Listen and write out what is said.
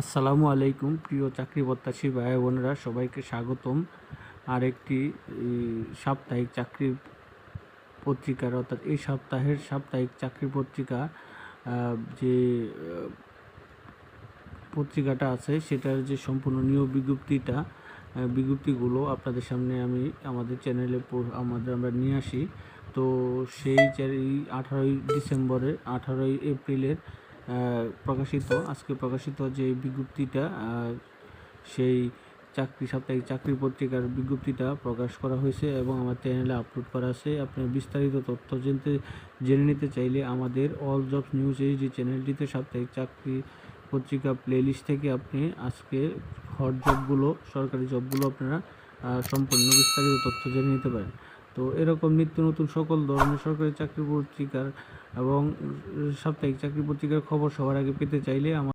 আসসালামু আলাইকুম, প্রিয় চাকরি প্রত্যাশী ভাই বোনেরা, সবাইকে স্বাগতম। আর একটি সাপ্তাহিক চাকরির পত্রিকার অর্থাৎ এই সপ্তাহের সাপ্তাহিক চাকরি পত্রিকা যে পত্রিকাটা আছে, সেটার যে সম্পূর্ণ নিয়োগ বিজ্ঞপ্তিটা বিজ্ঞপ্তিগুলো আপনাদের সামনে আমি আমাদের চ্যানেলে আমাদের আমরা নিয়ে আসি। তো সেই আঠারোই ডিসেম্বরের, আঠারোই এপ্রিলের প্রকাশিত, আজকে প্রকাশিত যে বিজ্ঞপ্তিটা সেই চাকরি, সাপ্তাহিক চাকরি পত্রিকার বিজ্ঞপ্তিটা প্রকাশ করা হয়েছে এবং আমার চ্যানেলে আপলোড করা আছে। আপনার বিস্তারিত তথ্য জানতে, জেনে নিতে চাইলে আমাদের অল জবস নিউজ এইচডি চ্যানেলটিতে সাপ্তাহিক চাকরি পত্রিকা প্লেলিস্ট থেকে আপনি আজকে হট জবগুলো সরকারি জবগুলো আপনারা সম্পূর্ণ বিস্তারিত তথ্য জেনে নিতে পারেন। তো এরকম নিত্য নতুন সকল ধরনের সরকারি চাকরি পত্রিকার এবং সাপ্তাহিক চাকরি পত্রিকার খবর সবার আগে পেতে চাইলে আমার